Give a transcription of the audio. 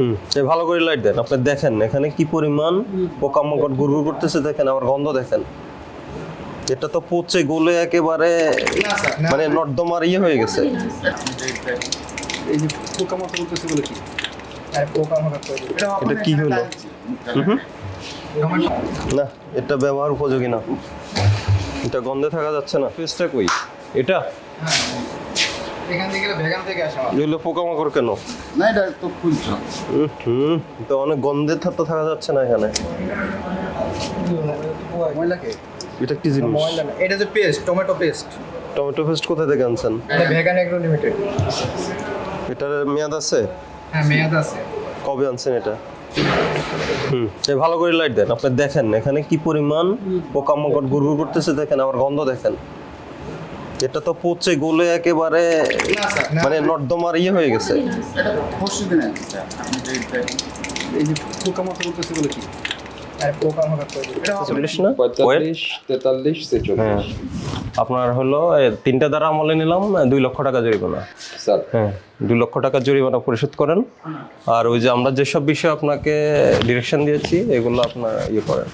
হুম। এই ভালো করে লাইট দেন আপনি দেখেন এখানে কি পরিমাণ পোকামাকড় গুড়গুড় করতেছে দেখেন আবার গন্ধ দেখেন। এটা তো পচে গলে একেবারে মানে নর্দমার ইয়ে হয়ে গেছে। এই যে পোকামাকড় বলতেছে বলে কি? এটা কি হলো? না এটা ব্যবহার উপযোগী না। এটা গন্ধে থাকা যাচ্ছে না। পেস্টটা কই? এটা? এখান থেকে ভেগান থেকে আসা এগুলো পোকামাকড় কেন? না এটা তো খুলছো। হুম তো অনেক গন্ধের থাকতে থাকা যাচ্ছে না এখানে। এটা কি জিনিস? ময়লা না এটা যে paste tomato paste tomato paste কোথায় থেকে আনছেন? এটা ভেগান এগ্রো লিমিটেড এটার মেয়াদ আছে? হ্যাঁ মেয়াদ আছে। কবে আনছেন এটা? হুম ভালো করে লাইট দেন আপনি দেখেন এখানে কি পরিমাণ পোকামাকড় গুড়গুড় করতেছে দেখেন আবার গন্ধ দেখেন। এটা তো পচে গলে একেবারে মানে নর্দমার ইয়ে হয়ে গেছে। এটা পরশু দিন আসছে আপনি যে দেখেন এই যে পোকামাকড় বলতেছে বলে কি? আর পোকা মাকড় তৈরি এটা চল্লিশ না? Wait, পঁয়তাল্লিশ তেতাল্লিশ হ্যাঁ। আপনার হলো তিনটা দ্বারা আমলে নিলাম দুই লক্ষ টাকা জরিমানা। স্যার। হ্যাঁ দুই লক্ষ টাকা জরিমানা পরিশোধ করেন। আর ওই যে আমরা যেসব বিষয়ে আপনাকে ডিরেকশন দিয়েছি এগুলো আপনার ইয়ে করেন।